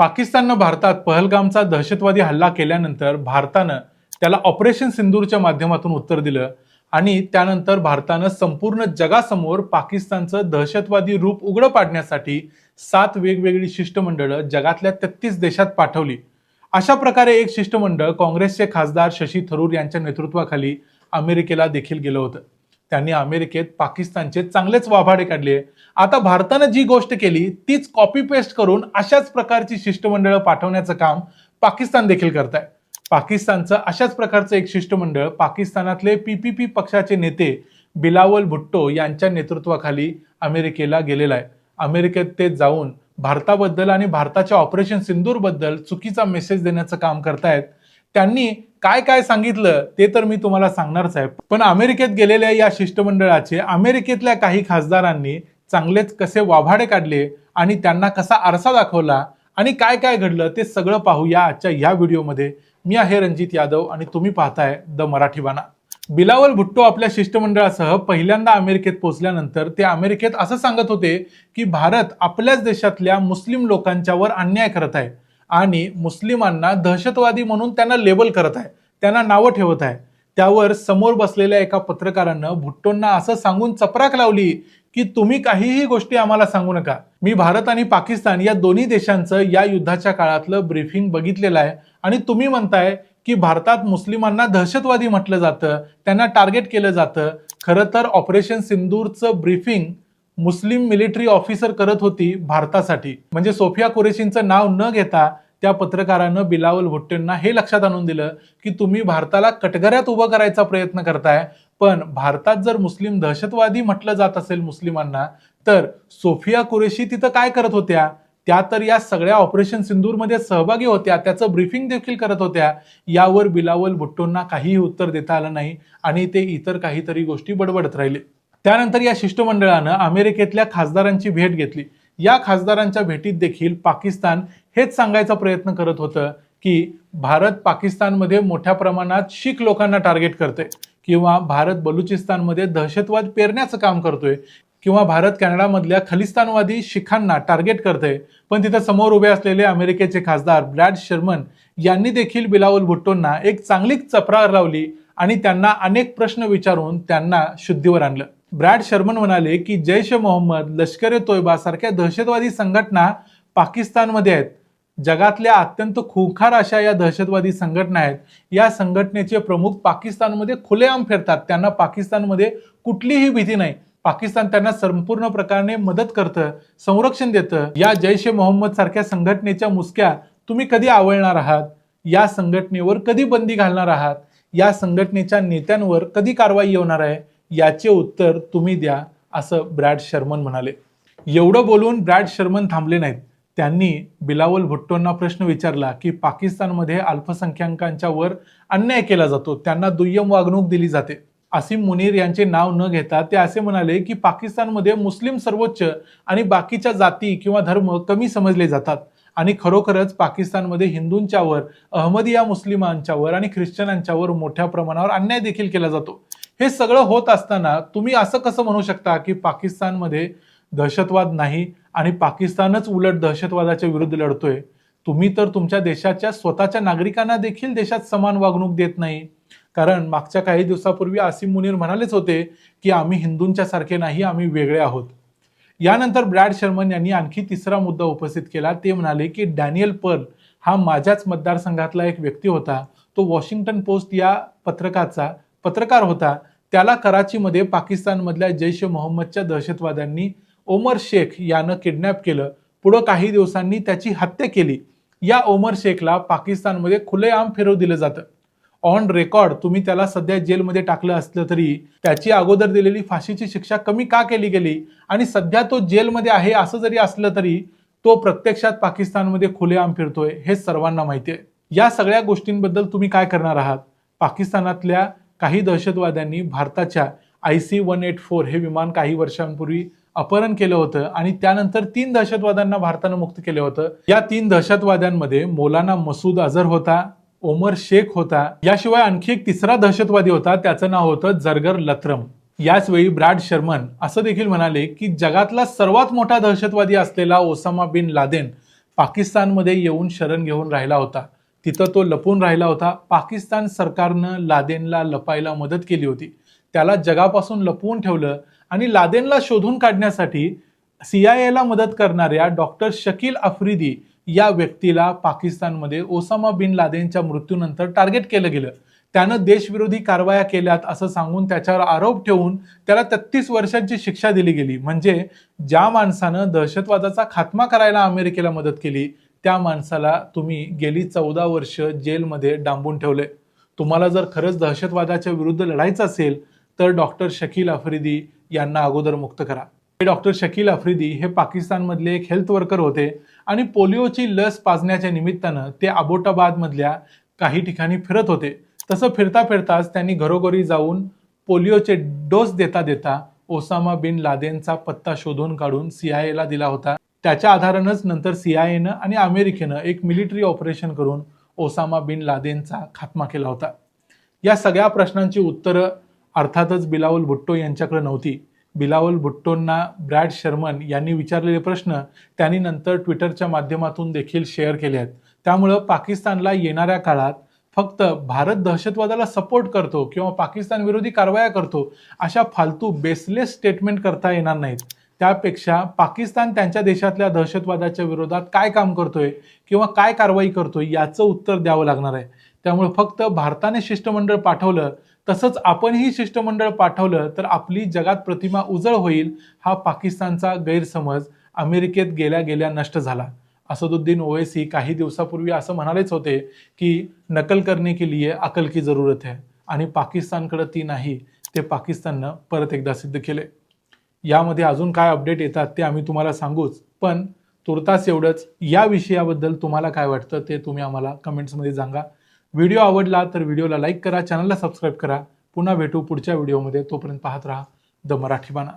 पाकिस्ताननं भारतात पहलगामचा दहशतवादी हल्ला केल्यानंतर भारतानं त्याला ऑपरेशन सिंदूरच्या माध्यमातून उत्तर दिलं आणि त्यानंतर भारतानं संपूर्ण जगासमोर पाकिस्तानचं दहशतवादी रूप उघडं पाडण्यासाठी सात वेगवेगळी शिष्टमंडळं जगातल्या तेहतीस देशात पाठवली. अशा प्रकारे एक शिष्टमंडळ काँग्रेसचे खासदार शशी थरूर यांच्या नेतृत्वाखाली अमेरिकेला देखील गेलं होतं. त्यांनी अमेरिकेत पाकिस्तानचे चांगलेच वाभाडे काढले. आता भारतानं जी गोष्ट केली तीच कॉपी पेस्ट करून अशाच प्रकारची शिष्टमंडळं पाठवण्याचं काम पाकिस्तान देखील करत आहे पाकिस्तानचं अशाच प्रकारचं एक शिष्टमंडळ पाकिस्तानातले पीपीपी पक्षाचे नेते बिलावल भुट्टो यांच्या नेतृत्वाखाली अमेरिकेला गेलेला आहे. अमेरिकेत ते जाऊन भारताबद्दल आणि भारताच्या ऑपरेशन सिंदूरबद्दल चुकीचा मेसेज देण्याचं काम करतायत. त्यांनी काय काय सांगितलं ते तर मी तुम्हाला सांगणारच आहे पण अमेरिकेत गेलेल्या या शिष्टमंडळाचे अमेरिकेतल्या काही खासदारांनी चांगलेच कसे वाभाडे काढले आणि त्यांना कसा आरसा दाखवला आणि काय काय घडलं ते सगळं पाहूया आजच्या या व्हिडिओमध्ये. मी आहे रणजित यादव आणि तुम्ही पाहताय द मराठी बाणा. बिलावल भुट्टो आपल्या शिष्टमंडळासह पहिल्यांदा अमेरिकेत पोहोचल्यानंतर ते अमेरिकेत असं सांगत होते की भारत आपल्याच देशातल्या मुस्लिम लोकांच्यावर अन्याय करत आहे. आणि मुस्लिमांना दहशतवादी म्हणून त्यांना लेबल करत आहे. त्यांना नावं ठेवत आहे. त्यावर समोर बसलेल्या एका पत्रकारानं भुट्टोंना असं सांगून चपराक लावली की तुम्ही काहीही गोष्टी आम्हाला सांगू नका. मी भारत आणि पाकिस्तान या दोन्ही देशांचं या युद्धाच्या काळातलं ब्रीफिंग बघितलेलं आहे. आणि तुम्ही म्हणताय की भारतात मुस्लिमांना दहशतवादी म्हटलं जातं त्यांना टार्गेट केलं जातं. खरं तर ऑपरेशन सिंदूरचं ब्रीफिंग मुस्लिम मिलिटरी ऑफिसर करत होती भारतासाठी. म्हणजे सोफिया कुरेशींचं नाव न घेता त्या पत्रकारानं बिलावल भुट्टेंना हे लक्षात आणून दिलं की तुम्ही भारताला कटघऱ्यात उभं करायचा प्रयत्न करताय पण भारतात जर मुस्लिम दहशतवादी म्हटलं जात असेल मुस्लिमांना तर सोफिया कुरेशी तिथं काय करत होत्या? त्या तर या सगळ्या ऑपरेशन सिंदूरमध्ये सहभागी होत्या त्याचं ब्रीफिंग देखील करत होत्या. यावर बिलावल भुट्टोंना काहीही उत्तर देता आलं नाही आणि ते इतर काहीतरी गोष्टी बडबडत राहिले. त्यानंतर या शिष्टमंडळानं अमेरिकेतल्या खासदारांची भेट घेतली. या खासदारांच्या भेटीत देखील पाकिस्तान हेच सांगायचा प्रयत्न करत होतं की भारत पाकिस्तानमध्ये मोठ्या प्रमाणात शीख लोकांना टार्गेट करते किंवा भारत बलुचिस्तानमध्ये दहशतवाद पेरण्याचं काम करतोय किंवा भारत कॅनडामधल्या खलिस्तानवादी शिखांना टार्गेट करते पण तिथं समोर उभे असलेले अमेरिकेचे खासदार ब्रॅड शर्मन यांनी देखील बिलावल भुट्टोंना एक चांगलीच चपरार लावली आणि त्यांना अनेक प्रश्न विचारून त्यांना शुद्धीवर आणलं. ब्रॅड शर्मन म्हणाले की जैश ए मोहम्मद लष्कर ए तोयबा सारख्या दहशतवादी संघटना पाकिस्तानमध्ये आहेत. जगातल्या अत्यंत खुंखार अशा या दहशतवादी संघटना आहेत. या संघटनेचे प्रमुख पाकिस्तानमध्ये खुलेआम फिरतात. त्यांना पाकिस्तानमध्ये कुठलीही भीती नाही. पाकिस्तान त्यांना संपूर्ण प्रकारे मदत करतं संरक्षण देतं. या जैश ए मोहम्मद सारख्या संघटनेच्या मुसक्या तुम्ही कधी आवळणार आहात? या संघटनेवर कधी बंदी घालणार आहात? या संघटनेच्या नेत्यांवर कधी कारवाई होणार आहे? याचे उत्तर तुम्ही द्या असं ब्रॅड शर्मन म्हणाले. एवढं बोलून ब्रॅड शर्मन थांबले नाहीत. त्यांनी बिलावल भुट्टोंना प्रश्न विचारला की पाकिस्तानमध्ये अल्पसंख्याकांच्या वर अन्याय केला जातो त्यांना दुय्यम वागणूक दिली जाते. आसिम मुनीर यांचे नाव न घेता ते असे म्हणाले की पाकिस्तानमध्ये मुस्लिम सर्वोच्च आणि बाकीच्या जाती किंवा धर्म कमी समजले जातात आणि खरोखरच पाकिस्तानमध्ये हिंदूंच्यावर अहमदिया मुस्लिमांच्यावर आणि ख्रिश्चनांच्यावर मोठ्या प्रमाणावर अन्याय देखील केला जातो. हे सगळं होत असताना तुम्ही असं कसं म्हणू शकता की पाकिस्तानमध्ये दहशतवाद नाही आणि पाकिस्तानच उलट दहशतवादाच्या विरुद्ध लढतोय? तुम्ही तर तुमच्या देशाच्या स्वतःच्या नागरिकांना देखील देशात समान वागणूक देत नाही. कारण मागच्या काही दिवसापूर्वी आसिम मुनीर म्हणालेच होते की आम्ही हिंदूंच्या सारखे नाही आम्ही वेगळे आहोत. यानंतर ब्रॅड शर्मन यांनी आणखी तिसरा मुद्दा उपस्थित केला. ते म्हणाले की डॅनियल पर्ल हा माझ्याच मतदारसंघातला एक व्यक्ती होता. तो वॉशिंग्टन पोस्ट या पत्रकाचा पत्रकार होता. त्याला कराचीमध्ये पाकिस्तानमधल्या जैश ए मोहम्मदच्या दहशतवाद्यांनी ओमर शेख यानं किडनॅप केलं. पुढं काही दिवसांनी त्याची हत्या केली. या ओमर शेखला पाकिस्तानमध्ये खुलेआम फिरव दिलं जातं. ऑन रेकॉर्ड तुम्ही त्याला सध्या जेलमध्ये टाकलं असलं तरी त्याची अगोदर दिलेली फाशीची शिक्षा कमी का केली गेली? आणि सध्या तो जेलमध्ये आहे असं जरी असलं तरी तो प्रत्यक्षात पाकिस्तानमध्ये खुलेआम फिरतोय हे सर्वांना माहिती आहे. या सगळ्या गोष्टींबद्दल तुम्ही काय करणार आहात? पाकिस्तानातल्या काही दहशतवाद्यांनी भारताच्या I C one eight four हे विमान काही वर्षांपूर्वी अपहरण केलं होतं आणि त्यानंतर तीन दहशतवाद्यांना भारतानं मुक्त केलं होतं. या तीन दहशतवाद्यांमध्ये मौलाना मसूद अझर होता ओमर शेख होता. याशिवाय आणखी एक तिसरा दहशतवादी होता त्याचं नाव होतं जरगर लत्रम याचवेळी ब्रॅड शर्मन असं देखील म्हणाले की जगातला सर्वात मोठा दहशतवादी असलेला ओसामा बिन लादेन पाकिस्तानमध्ये येऊन शरण घेऊन राहिला होता. तिथं तो लपून राहिला होता. पाकिस्तान सरकारनं लादेनला लपायला मदत केली होती. त्याला जगापासून लपवून ठेवलं आणि लादेनला शोधून काढण्यासाठी सी आय एला मदत करणाऱ्या डॉक्टर शकील आफ्रिदी या व्यक्तीला पाकिस्तानमध्ये ओसामा बिन लादेनच्या मृत्यूनंतर टार्गेट केलं गेलं. त्यानं देशविरोधी कारवाया केल्यात असं सांगून त्याच्यावर आरोप ठेवून त्याला तेहतीस वर्षांची शिक्षा दिली गेली. म्हणजे ज्या माणसानं दहशतवादाचा खात्मा करायला अमेरिकेला मदत केली त्या माणसाला तुम्ही गेली चौदा वर्ष जेलमध्ये डांबून ठेवले तुम्हाला जर खरंच दहशतवादाच्या विरुद्ध लढायचं असेल तर डॉक्टर शकील आफ्रिदी यांना अगोदर मुक्त करा. हे डॉक्टर शकील आफ्रिदी हे पाकिस्तानमधले एक हेल्थ वर्कर होते आणि पोलिओची लस पाजण्याच्या निमित्तानं ते अबोटाबादमधल्या काही ठिकाणी फिरत होते. तसं फिरता फिरताच त्यांनी घरोघरी जाऊन पोलिओचे डोस देता देता ओसामा बिन लादेनचा पत्ता शोधून काढून सीआयएला दिला होता. त्याच्या आधारानंच नंतर सी आय आणि अमेरिकेनं एक मिलिटरी ऑपरेशन करून ओसामा बिन लादेनचा खात्मा केला होता. या सगळ्या प्रश्नांची उत्तरं अर्थातच बिलावल भुट्टो यांच्याकडे नव्हती. बिलावल भुट्टोंना ब्रॅड शर्मन यांनी विचारलेले प्रश्न त्यांनी नंतर ट्विटरच्या माध्यमातून देखील शेअर केले आहेत. त्यामुळं पाकिस्तानला येणाऱ्या काळात फक्त भारत दहशतवादाला सपोर्ट करतो किंवा पाकिस्तान विरोधी कारवाया करतो अशा फालतू बेसलेस स्टेटमेंट करता येणार नाहीत. त्यापेक्षा पाकिस्तान त्यांच्या देशातल्या दहशतवादाच्या विरोधात काय काम करतोय किंवा काय कारवाई करतोय याचं उत्तर द्यावं लागणार आहे. त्यामुळे फक्त भारताने शिष्टमंडळ पाठवलं तसंच आपणही शिष्टमंडळ पाठवलं तर आपली जगात प्रतिमा उजळ होईल हा पाकिस्तानचा गैरसमज अमेरिकेत गेल्या गेल्या नष्ट झाला. असदुद्दीन ओवेसी काही दिवसापूर्वी असं म्हणालेच होते की नकल करने के लिए अकल की जरूरत है. आणि पाकिस्तानकडे ती नाही ते पाकिस्ताननं परत एकदा सिद्ध केले यामध्ये अजून काय अपडेट येतात ते आम्ही तुम्हाला सांगूच. पण तुर्तास एवढंच या विषयाबद्दल तुम्हाला काय वाटतं ते तुम्ही आम्हाला कमेंट्समध्ये सांगा. व्हिडिओ आवडला तर व्हिडिओला लाईक करा चॅनलला सबस्क्राईब करा. पुन्हा भेटू पुढच्या व्हिडिओमध्ये तोपर्यंत पाहत राहा. द मराठी बाणा.